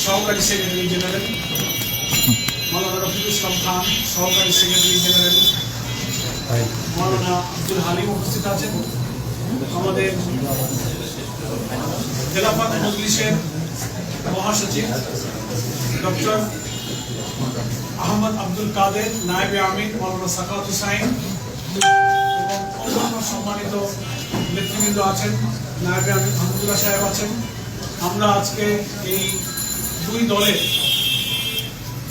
সহকারী secretary general Maulana Rafiqul Islam Khan, সহকারী secretary general Maulana Abdul Halim উপস্থিত আছেন। আমাদের খেলাফত মজলিসের মহাসচিব ডক্টর আহমদ আব্দুল কাদের, নায়েবে আমিন, মৌলানা সাকাত হুসাইন এবং অন্যান্য সম্মানিত নেতৃবৃন্দ আছেন, নায়েবে আমিন আহমদুল্লাহ সাহেব আছেন। আমরা আজকে এই দুই দলের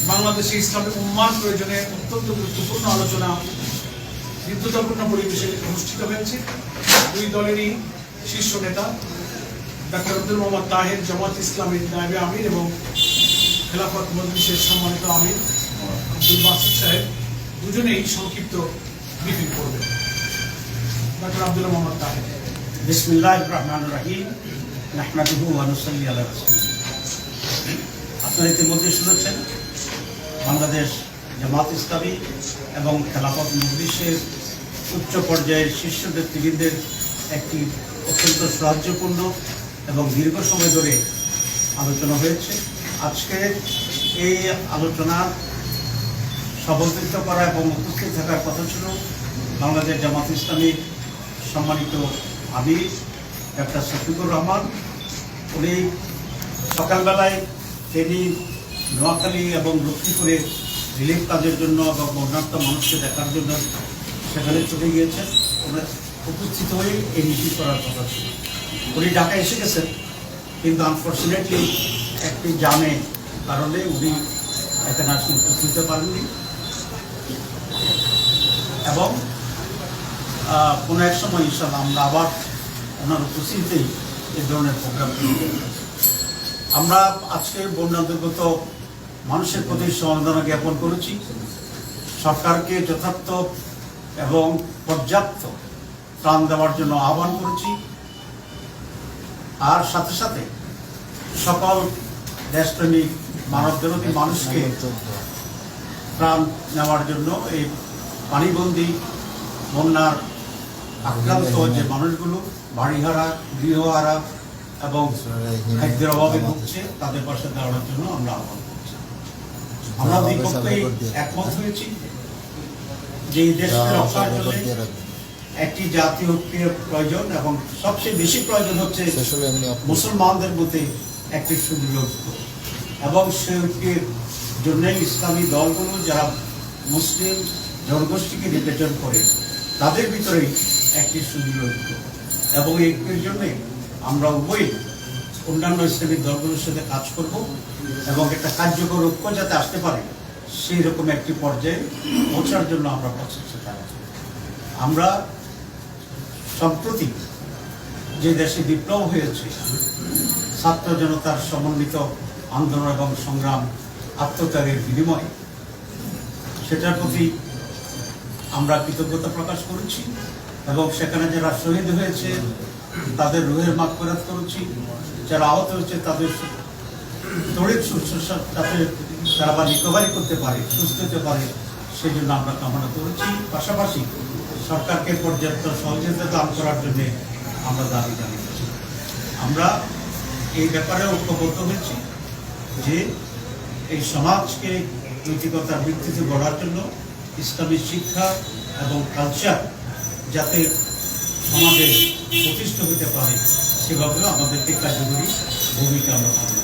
বাংলাদেশে ইসলামের উম্মান প্রয়োজনে অত্যন্ত গুরুত্বপূর্ণ আলোচনা বিদ্যুতাপূর্ণ পরিবেশে অনুষ্ঠিত হয়েছে। দুই দলেরই শীর্ষ নেতা ডাক্তার আব্দুল মোহাম্মদ তাহের, জামাত ইসলামের নায়েবে আমির এবং খেলাফত মজলিসের সম্মানিত আমির আব্দুল বাসিদ সাহেব দুজনেই সংক্ষিপ্ত ব্রিফিং করবেন ডাক্তার আব্দুল মোহাম্মদ তাহের। বিসমিল্লাহ রহমান রাহিম। নাহমাদুহু আনুসাল্লি আল্লাহ আপনারা ইতিমধ্যে শুনেছেন, বাংলাদেশ জামাত ইসলামী এবং খেলাফত মজলিসের উচ্চ পর্যায়ের শীর্ষ ব্যক্তিবৃন্দের একটি অত্যন্ত সাহায্যপূর্ণ এবং দীর্ঘ সময় ধরে আলোচনা হয়েছে। আজকে এই আলোচনার সভাপতিত্ব করা এবং উপস্থিত থাকার কথা ছিল বাংলাদেশ জামাত ইসলামীর সম্মানিত আমির ডাক্তার শফিকুর রহমান। উনি সকালবেলায় তিনি নোয়াখালী এবং লক্ষ্মীপুরে রিলিফ কাজের জন্য এবং বন্যার্থ মানুষকে দেখার জন্য সেখানে চলে গিয়েছেন। ওনার উপস্থিত হয়ে এই মিটিং করার কথা ছিল। উনি ঢাকায় এসে গেছেন, কিন্তু আনফর্চুনেটলি একটি জামে কারণে উনি এখানে আসলে উপস্থিত পারেননি। এবং কোনো এক সময় ইনশাল্লাহ আমরা আবার ওনার উপস্থিতিতেই এই ধরনের প্রোগ্রাম আমরা আজকে বন্যা দুর্গত মানুষের প্রতি সমবেদনা জ্ঞাপন করেছি। সরকারকে যথার্থ এবং পর্যাপ্ত ত্রাণ দেওয়ার জন্য আহ্বান করেছি। আর সাথে সাথে সকল দেশপ্রেমিক মানবদেরতী মানুষকে ত্রাণ নেওয়ার জন্য এই পানিবন্দী বন্যার আক্রান্ত যে মানুষগুলো, বাড়িহারা, গৃহহারা এবং খাদ্যের অভাবে ভুগছে তাদের পাশে দাঁড়ানোর জন্য আমরা আহ্বান করছি। আমরা দুই পক্ষেই একমত হয়েছি যে এই দেশকে রক্ষার জন্য একটি জাতীয় ঐক্যের প্রয়োজন এবং সবচেয়ে বেশি প্রয়োজন হচ্ছে মুসলমানদের মধ্যে একটি সুদৃঢ় এবং সেই ঐক্যের জন্য ইসলামী দলগুলো যারা মুসলিম জনগোষ্ঠীকে নির্বাচন করে তাদের ভিতরেই একটি সুদৃঢ় এবং এই ঐক্যের জন্য আমরা উভয়ই অন্যান্য ইসলামিক দলগুলোর সাথে কাজ করব এবং একটা কার্যকর ঐক্য যাতে আসতে পারে, সেই রকম একটি পর্যায়ে পৌঁছার জন্য আমরা প্রচেষ্টা চালাচ্ছি আমরা সম্প্রতি যে দেশে বিপ্লব হয়েছে, ছাত্র জনতার সমন্বিত আন্দোলন এবং সংগ্রাম, আত্মত্যাগের বিনিময়ে, সেটার প্রতি আমরা কৃতজ্ঞতা প্রকাশ করেছি এবং সেখানে যারা শহীদ হয়েছে তাদের রোহের মাগ ফেরত করেছি। যারা আহত হয়েছে, তাদের তড়িৎ সুস্থ যাতে তারা আবার রিকভারি করতে পারে, সুস্থ হতে পারে সেই জন্য আমরা কামনা করেছি। পাশাপাশি সরকারকে পর্যাপ্ত সহযোগিতা দান করার জন্য আমরা দাবি জানিয়েছি। আমরা এই ব্যাপারে ঐক্যবদ্ধ হয়েছি যে এই সমাজকে নৈতিকতার ভিত্তিতে গড়ার জন্য ইসলামী শিক্ষা এবং কালচার যাতে সমাজে প্রতিষ্ঠিত হতে পারে সেভাবে আমাদেরকে কার্যকরী ভূমিকা আমরা করব।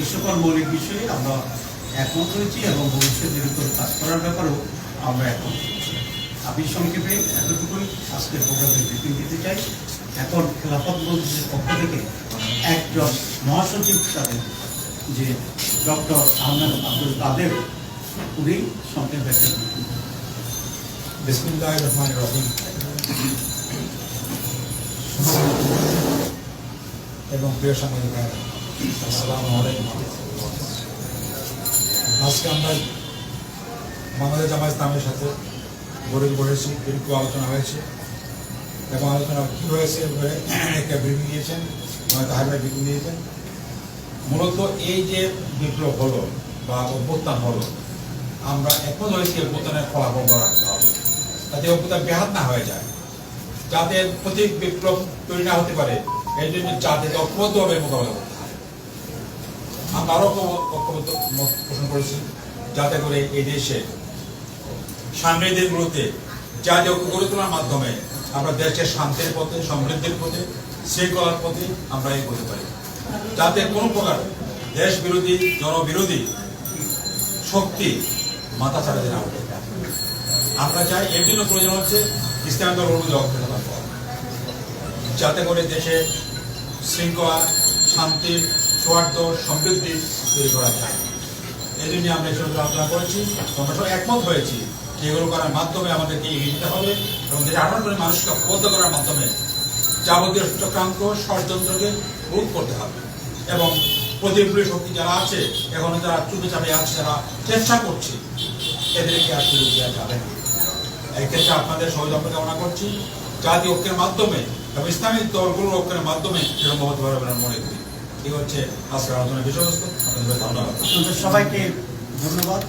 এই সকল মৌলিক বিষয়ে আমরা একমত হয়েছি এবং ভবিষ্যতের উপর কাজ করার ব্যাপারেও আমরা একমত আমি সংক্ষেপে এতটুকুই আজকের প্রোগ্রামে ব্রিফিং দিতে চাই এখন খেলাফত মন্ত্রীর পক্ষ থেকে একজন মহাসচিব হিসাবে যে ডক্টর আহমেদ আব্দুল কাদের, উনি সংক্ষেপে একটা। বিসমিল্লাহ রহমান রহিম এবং প্রিয় সাংবাদিক আজকে আমরা বাংলাদেশ জামা ইসলামের সাথে গরিব বলেছি দীর্ঘ আলোচনা হয়েছে এবং আলোচনা কী হয়েছে একটা ব্রিফিং দিয়েছেন মানে তাহার ব্রিফিং দিয়েছেন। মূলত এই যে বিপ্লব হলো বা অভ্যুত্থান হলো, আমরা এখন হয়েছি অভ্যুত্থানের ফলাফল রাখতে হবে। যাতে অভ্যুত্থান ব্যাহাত না হয়ে যায়। যাতে প্রতি বিপ্লব তৈরি না হতে পারে, এই জন্য যাতে ঐক্যবদ্ধভাবে মোকাবেলা করতে হবে আমরা আরও মত পোষণ করেছি, যাতে করে এই দেশে সামনের দিনগুলোতে জাতীয় ঐক্য গড়ে তোলার মাধ্যমে আমরা দেশকে শান্তির পথে, সমৃদ্ধির পথে, শৃঙ্খলার পথে আমরা এগোতে পারি। যাতে কোনো প্রকার দেশ বিরোধী জনবিরোধী শক্তি মাথা ছাড়া না ওঠে আমরা চাই এর জন্য প্রয়োজন হচ্ছে ইসলাম থাকা। যাতে করে দেশে শৃঙ্খলা, শান্তি, সৌহার্দ্য, সমৃদ্ধি তৈরি করা যায়। এই জন্য আমরা এসব আলোচনা করেছি, আমরা সব একমত হয়েছি এগুলো করার মাধ্যমে আমাদেরকে এগিয়ে যেতে হবে এবং দেশে আঠারো করে মানুষকে ঐক্যবদ্ধ করার মাধ্যমে যাবতীয় চক্রান্ত ষড়যন্ত্রকে রোধ করতে হবে। এবং প্রতিকূলী শক্তি যারা আছে, এখনও যারা চুপে চাপে আছে, যারা চেষ্টা করছে, এদেরকে আর সুযোগ দেওয়া যাবে না। এই ক্ষেত্রে আপনাদের সহযোগিতা কামনা করছি। জাতি ঐক্যের মাধ্যমে এবং ইসলামিক দলগুলোর ঐক্যের মাধ্যমে এরকম হতে পারবে বলে আমি মনে করি। এই হচ্ছে আজকের আলোচনার বিষয়বস্তু। আপনাদের ধন্যবাদ। সবাইকে ধন্যবাদ।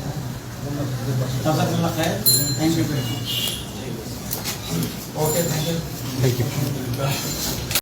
Okay thank you thank you